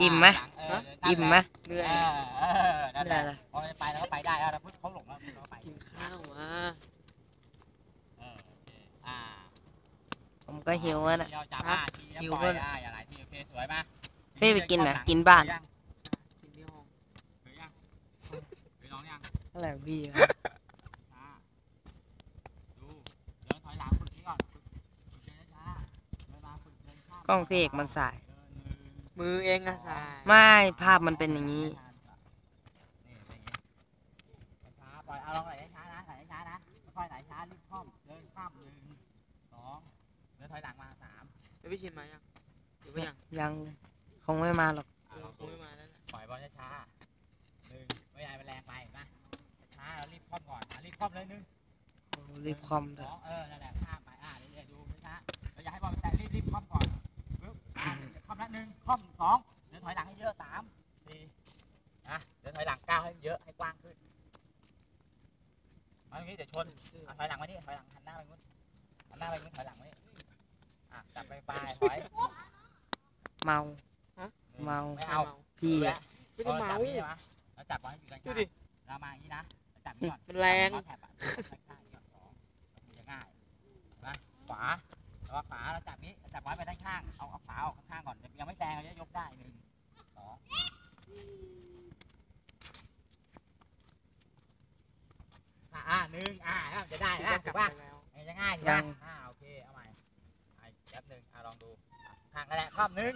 อิ่มไหมเอออิ่มไหมเหนื่อยเออเออนั่นแหละเหนื่อยอะไรพอมันไปแล้วก็ไปได้แล้วเราพูดเขาหลงแล้วเราก็ไปกินข้าวมาเออโอเคอ่าผมก็หิวแล้วนะเที่ยวจับอะที่หิวปล่อยด้วยอะอย่าหลายที่โอเคสวยไหมเป้ไปกินน่ะกินบ้านยังกินที่ห้องหรือยังไปลองยังอะไรของพี่ครับช้าดูเดินถอยหลังฝึกนี้ก่อนฝึกฝึกเดินช้าเดินมาฝึกเดินข้ามกล้องพี่เอกมันสายเดินหนึ่ง มือเองอะสายไม่ภาพมันเป็นอย่างนี้นี่เป็นอย่างนี้ช้าๆปล่อยเอาลองไหลช้าๆนะไหลช้าๆนะค่อยๆไหลช้ารีบคล่อมเดินข้ามหนึ่งสองเดินถอยหลังมาสามแล้วพี่ชินมายังหรือว่ายังยังคงไม่มาหรอก อะลองคดูงไม่มาแล้วแหละปล่อยบอลช้าๆหนึ่งไม่ใหญ่มันแรงไปเห็นปะช้าๆเรารีบคล่อมก่อนอะรีบคล่อมเลยหนึ่งโอ้รีบคอมสด้วยองเออนั่นแหละข้ามไปอะเรื่อยๆดูช้าๆเราอยากให้บอลมันแตะรีบรีบคล่อมก่อนปึ๊บอะคล่อมละ หนึ่งคล่อมสองเดินถอยหลังให้เยอะสามสี่อะเดินถอยหลังก้าวให้เยอะให้กว้างขึ้นมาตรงนี้เดี๋ยวชนอะถอยหลังมานี่ถอยหลังหันหน้าไปนู้นหันหน้าไปนู้นถอยหลังมานี่อะจับไปปลายถอยเมา เมา ไม่เอาพี่ดูอะแล้วไม่ได้เมา จับนี่ใช่ไหมเราจับบอลให้อยู่กันดูดิเรามาอย่างนี้นะเราจับนี่ก่อนมันแรงจับแถบอะข้างๆนี่ก่อนสองมันจะง่ายนะขวา แล้วก็ขวาเราจับนี้เราจับไว้ไปด้านข้าง เอาเอาขวาออกข้างๆก่อน ยังไม่แซงเราจะยกได้หนึ่งสองอะอะหนึ่งอะจะได้นะกถูลับกป่ะไปแล้วจะง่ายถูกป่ะอ่าโอเค เอาใหม่อะแป๊บหนึ่งอะลองดูอะข้างกันแหละข้ามหนึ่ง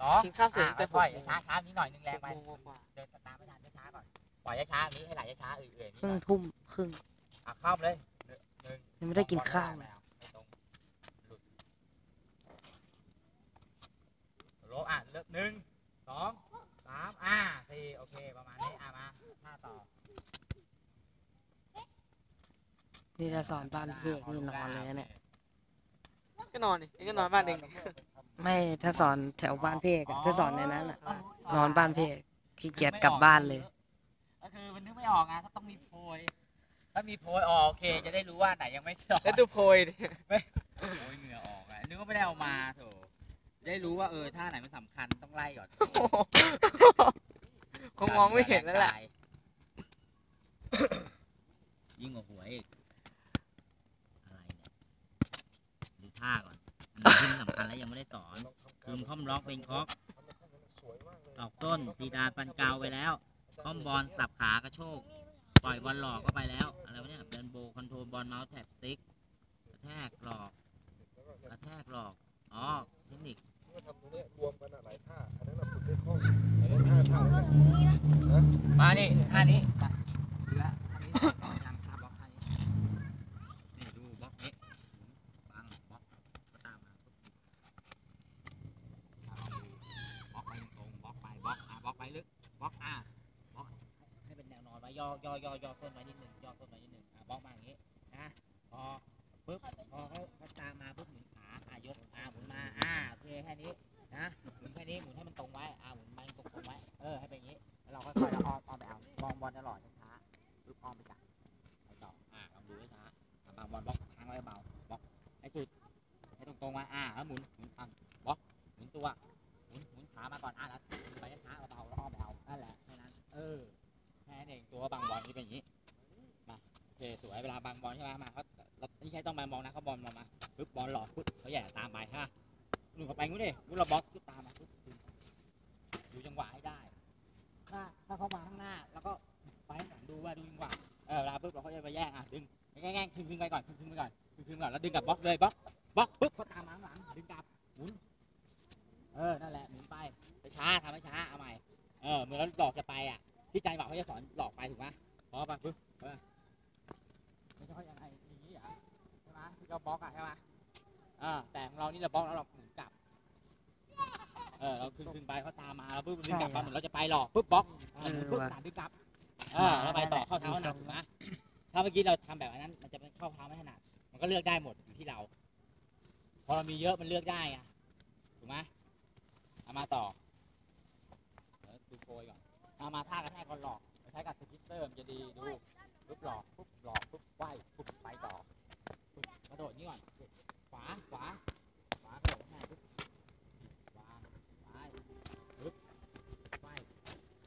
สองกินข้าวเสร็จอะแต่ค่อยๆช้าช้าๆนี้หน่อยหนึงแรงไปหกโมงกว่าเดินตามไม่ทันช้าๆก่อน ปล่อยช้าๆอันนี้ให้ไหลช้าๆเอื่อยๆครึ่งนี่ทุ่มครึ่งอะเข้าเลยหนึ่งหนึ่งยังไม่ได้กินข้าวไม่เลย เอาไม่ตรงหลุด โลอะเลือกหนึ่งสองสามอะสี่โอเค ประมาณนี้อะมาท่าต่อนี่จะสอนบ้านพี่เอกนี่นอนเลยนะเนี่ย ก็นอนดิเองก็นอนบ้านเองไม่ถ้าสอนแถวบ้านพี่เอกอะถ้าสอนในนั้นอะนอนบ้านพี่เอกขี้เกียจกลับบ้านเลย ก็คือมันนึกไม่ออกไงถ้าต้องมีโพย ถ้ามีโพยออกโอเค จะได้รู้ว่าไหนยังไม่สอนแล้วดูโพยดิ โอ้ยเหงื่อออกอะนึกว่าไม่ได้เอามาโถ ได้รู้ว่าเออท่าไหนมันสำคัญต้องไล่ก่อนคงมองไม่เห็นแล้วแหละยิ่งกว่าหวยอีกอะไรเนี่ยดูท่าก่อนอันนี้ที่สำคัญแล้วยังไม่ได้สอนคืมค่อมล็อกเป็นคอกตอกต้นตีดาปันกาวไปแล้วค่อมบอลสับขากระโชก ปล่อยบอลหลอกก็ไปแล้ว อะไรวะเนี่ยเดินโบคอนโทรลบอลเมาส์แท็บสติ๊กกระแทกหลอกกระแทกหลอกอ๋อเทคนิค ก็ทำตรงเนี้ยรวมกันอะหลายท่า อันนั้นเราฝึกได้คล่องอันนั้นห้าท่าแล้วนะ มานี่ท่านี้มาดูละท่านี้ต่อยังท่าบล็อกท่านี้นี่ดูบล็อกนี้บังบล็อกก็ตามมาอะลองดูบล็อกไปตรงๆบล็อกไปบล็อกอะบล็อกไปลึกบล็อกอะบล็อกให้เป็นแนวน อย่อย่อย่อย่อต้นไว้นิดหนึ่งย่อต้นไว้นิดหนึ่งอะบล็อกมาอย่างนี้นะพอปุ๊บพอเขาเขาตามมาปุ๊บหมุนขาอะยกอะหมุนมาอะโอเคแค่นี้นะ บางบอลใช่ไหมมาเขาเราไม่ใช่ต้องไปมองนะเขาบอลมามาปึ๊บบอลหลอกปึ๊บเขาแย่ตามไปฮะหนุ่มเขาไปงู้นดิงู้นเราบล็อกปึ๊บตามมาปึ๊บดูจังหวะให้ได้ ถ้าถ้าเขามาข้างหน้า แล้วก็ไปหลังดูว่าดูจังหวะเออเวลาปุ๊บเราก็จะไปแย่งอะดึงแง่งๆคึงๆไปก่อนคึงๆไปก่อนคึงๆก่อนแล้วดึงกลับบล็อกเลยบล็อกบล็อกปุ๊บเขาตามมาข้างหลังดึงกลับหมุนเออนั่นแหละหมุนไปไปช้าทำให้ช้าเอาใหม่เออเมื่อเราหลอกจะไปอะที่ใจบอกเขาจะสอนหลอกไปถูกไหม บล็อกอะใช่ไหมอ่าแต่ของเรานี่เราบล็อกแล้วเราหมุนกลับ เออเราคึงๆไปเขาตามมาแล้วปุ๊บดึงกลับมาเหมือนเราจะไปหลอกปุ๊บบล็อกเออปุ๊บสามดึงกลับเออแล้วไปต่อเข้าเท้าหนักถูกไหมถ้าเมื่อกี้เราทำแบบนั้น มันจะเป็นเข้าเท้าไม่ถนัดมันก็เลือกได้หมดอยู่ที่เรา พอเรามีเยอะมันเลือกได้ไงถูกไหมเอามาต่อเดี๋ยวดูโพยก่อนเอามาท่ากระแทกก่อนหลอกใช้กับสกิตเตอร์มันจะดีดูปุ๊บหลอกปุ๊บหลอกปุ๊บไหวปุ๊บไปต่อ ดดนี่ก่อน ขวา ขวา ขวากระโดดข้างหาปุ๊บวางซ้ายปุ๊บไป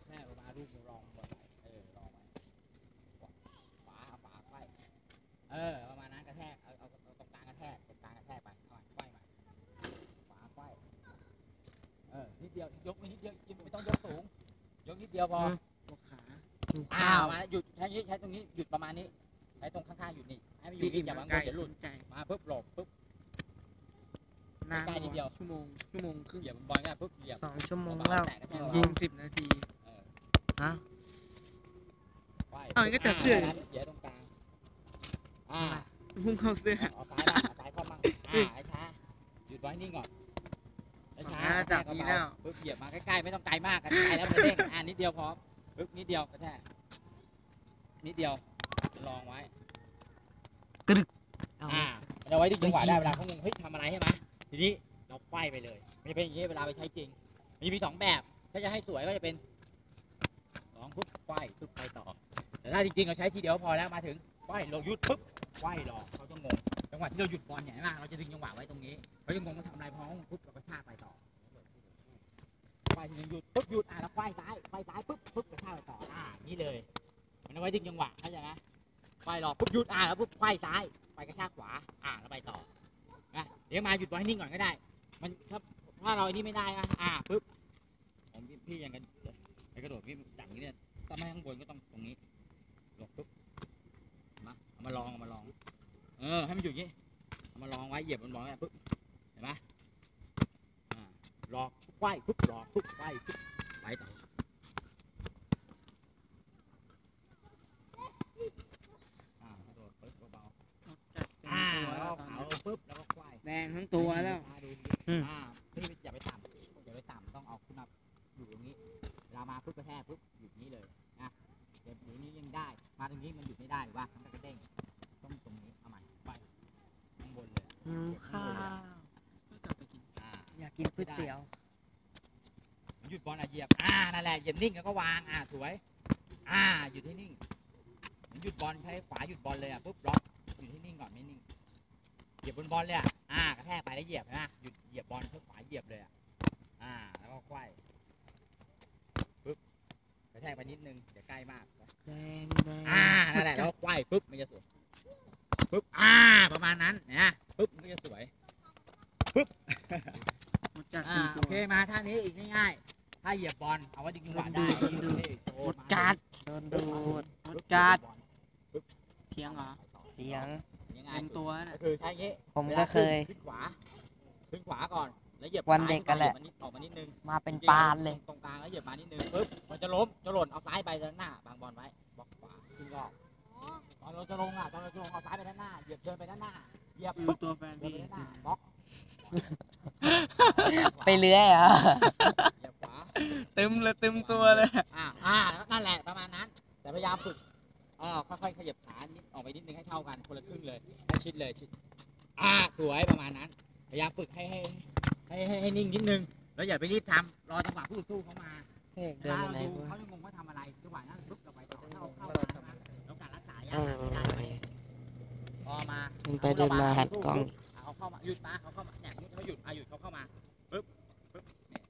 แม่เวมาลูกรองบนไหลเออรองไว้ขวาขวาไปเออ ประมาณนั้นกระแทก เอา เอาเอาตรงกลางกระแทก ตรงกลางกระแทกไปเอาไปมา ขวาไปเออ นิดเดียว ยกนิดเดียวไม่ต้องยกสูง ยกนิดเดียวพอ ยกขาอ้าวมาหยุดแค่นี้ ใช้ตรงนี้ หยุดประมาณนี้ ใช้ตรงข้างๆหยุดนี่ให้มันอพี่ยู่อิ่นี่มอย่าร่าวางงกายเดี๋ยวหลุดใจมาปุ๊บหลบปุ๊บนานใกล้นิดเดียวชั่วโมงชั่วโมงครึ่งเหยียบบอลก็ปุ๊บเหยียบสองชั่วโมงเบาๆแล้วแตะกระแทกยิเบางสิบนาทีๆเออฮะไหว้อ้าวงั้นก็จับเสื้อานั้นเหยียบตรงกลางอ่าพุ่งเข้าเสื้อเอาซ้ายบ้างเอาซ้ายเข้าบ้างอ่าไอ้ช้าหยุดไว้นิ่งก่อนไอ้ช้าอ่าจับนี้แล้วปุ๊บเหยียบมาใกล้ๆไม่ต้องไกลมากใกล้แล้วมันจะเด้งอ่านิดเดียวพอปุ๊บนิดเดียวกระแทกนิดเดียว ลองไว้เอาอ่ามันเอาไว้ดึงจังหวะได้เวลาเขางงเฮ้ยทำอะไรใช่ไหมทีนี้เราไขว้ไปเลยมันจะเป็นอย่างนี้เวลาไปใช้จริง มีมีสองแบบ ถ้าจะให้สวยก็จะเป็นสองปุ๊บไขว้ปุ๊บไปต่อ แต่ถ้าจริงๆเราใช้ทีเดียวพอแล้วมาถึงไขว้เราหยุดปุ๊บไขว้รอเขาจะงงจังหวะที่เราหยุดบอลเนี่ยเห็นไหมเราจะดึงจังหวะไว้ตรงนี้เขาจะงงว่าทำอะไรพอเขางงปุ๊บเราก็ชากไปต่อไขว้ทีนึงหยุดปุ๊บหยุดอะแล้วไขว้ซ้ายไขว้ซ้ายปุ๊บปุ๊บกระชากไปต่ออ่าอย่างนี้เลย มันเอาไว้ดึงจังหวะเข้าใจไหม ไขว้รอปุ๊บหยุดอะแล้วปุ๊บไขว้ซ้ายไปกระชากขวา อ่าแล้วไปต่อนะเดี๋ยวมาหยุดไว้ให้นิ่งก่อนก็ได้ มันถ้าถ้าเราไอ้นี่ไม่ได้นะอ่าปึ๊บผมพี่พี่ยังกันไปกระโดดพี่จับอย่างนี้เนี่ยถ้าไม่ข้างบนก็ต้องตรงนี้หลบปึ๊บมาเอามาลองเอามาลอง เออให้มันอยู่อย่างนี้เอามาลองไว้เหยียบบนบอลเนี่ยปึ๊บเห็นไหมอ่าหลอกไขว้ปึ๊บหลอกปึ๊บไขว้ปึ๊บไปต่อากระโดดปึ๊บเบาๆ อ่าแล้วก็เขาปุ๊บแล้วก็ควาย แดงทั้งตัวแล้ว อ่าดูดิ อืม อ่าพี่อย่าไปต่ำอย่าไปต่ำต้องเอาขึ้นมาอยู่ตรงนี้เวลามาปุ๊บกระแทกปุ๊บหยุดนี้เลยนะเดี๋ยวอยู่นี้ยังได้ มาตรงนี้มันหยุดไม่ได้หรือว่ามันก็กระเด้งต้องตรงนี้เอาใหม่ไปข้างบนเลย หิวข้าว อ่า อยากกินก๋วยเตี๋ยว ห ยุดบอลอะเหยียบ อ่า นั่นแหละ เหยียบนิ่งแล้วก็วาง อ่า สวย อ่าหยุดให้นิ่งมันหยุดบอลใช้ขวาหยุดบอลเลยอะปุ๊บล็อกหยุดให้นิ่งก่อนไม่นิ่ง เหยียบบนบอลเลยอะ อ่า กระแทกไปแล้วเหยียบนะหยุดเหยียบบอลใช้ขวาเหยียบเลยอะ อ่า แล้วก็ควายปุ๊บ กระแทกไปนิดนึง เดี๋ยวใกล้มากแดงแดงอ่า นั่นแหละ แล้วก็ควายปุ๊บ มันจะสวยปุ๊บ อ่า ประมาณนั้นนะปุ๊บมันก็จะสวย หมดจัด อ่า เต็ม โอ ตัว เคมาท่านี้อีกง่ายๆถ้า เหยียบบอลเอาไว้ดึงจังหวะได้ดูดูโชหมว์ดมากัดโดนดูดหมดจัดเทียงเหรอเสียง ยังไงเต็มตัวก็น่ะคือใช้อย่างงี้ผมก็เคย ขึ้นขวา ขึ้นขวาก่อน แล้วเหยียบวันเด็กกันแหละ ซ้ายออกมานิดนึงมาเป็นปานเลย ตรงกลางแล้วเหยียบมานิดนึงปุ๊บ มันจะล้ม จะหล่น เอาซ้ายไปด้านหน้า บางบอลไว้ บล็อกขวา ขึ้นรอบตอนเราจะลงอะ ตอนเราจะลงเอาซ้ายไปด้านหน้า เหยียบเดินไปด้านหน้า เหยียบดูปุ๊บตัวแฟนเดินพี่ไปด้านหน้า บล็อกไปเลื้อยเหรอะเหยียบขวา เต็มเลยเต็มตัวเลยอ่าอ่านั่นแหละประมาณนั้น แต่พยายามฝึกเออค่อยๆขยับขานิดออกไปนิดนึงให้เท่ากันคนละครึ่งเลยให้ชิดเลยชิดอ่าสวยประมาณนั้น พยายามฝึกให้ให้ให้ให้ให้นิ่งนิดนึงแล้วอย่าไปรีบทำรอจังหวะผู้สู้เขามาเอกเดินไปไหนดูวะเขาจะงงว่าทำอะไรจังหวะนั้นปุ๊บเราไปต่อเข้าเข้าว่าเราทำมาอะไรแล้วการรักษาเอยากไม่ได้อพอมาเดินไปเดินมาหัดกล้องเอาเข้ามาหยุดมาเขาเข้ามาเนี่ยหยุดไม่หยุดอะหยุดเขาเข้ามาปุ๊บปุ๊บเนี่ย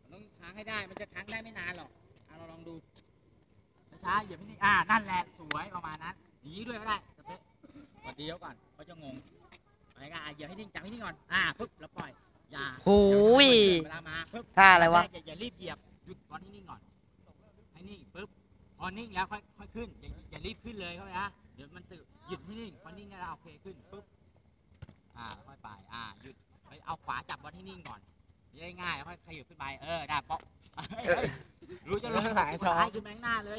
มันต้องค้างให้ ได้มันจะค้างได้ไม่นานหรอกอะเราลองดูช้าๆอย่าไปนี่อ่านั่นแหละสวยประมาณนั้นอย่างนี้ด้วยก็ได้สเปะสวัสดีเขาก่อนเขาจะงงไปกันอะอย่าให้นิ่งจับให้นิ่งก่อนอ่าปุ๊บแล้วปล่อยอย่าโอ้ยเวลามาปุ๊บท่าอะไรวะอย่าอย่ารีบเหยียบหยุดบอลให้นิ่งก่อนให้นิ่งปุ๊บพอนิ่งแล้วค่อยค่อยขึ้นอย่าอย่ารีบขึ้นเลยเข้าใจนะเดี๋ยวมันสึกหยุดให้นิ่งพอนิ่งแล้วโอเคขึ้นปุ๊บอ่าค่อยไปอ่าหยุดไปเอาขวาจับบอลให้นิ่งก่อนง่ายๆแล้วค่อยขยับขึ้นไปเออได้ป๊อกเฮ้ยเฮ้ย รู้จะลงหายท้องซ้ายขึ้นไปข้างหน้าเลย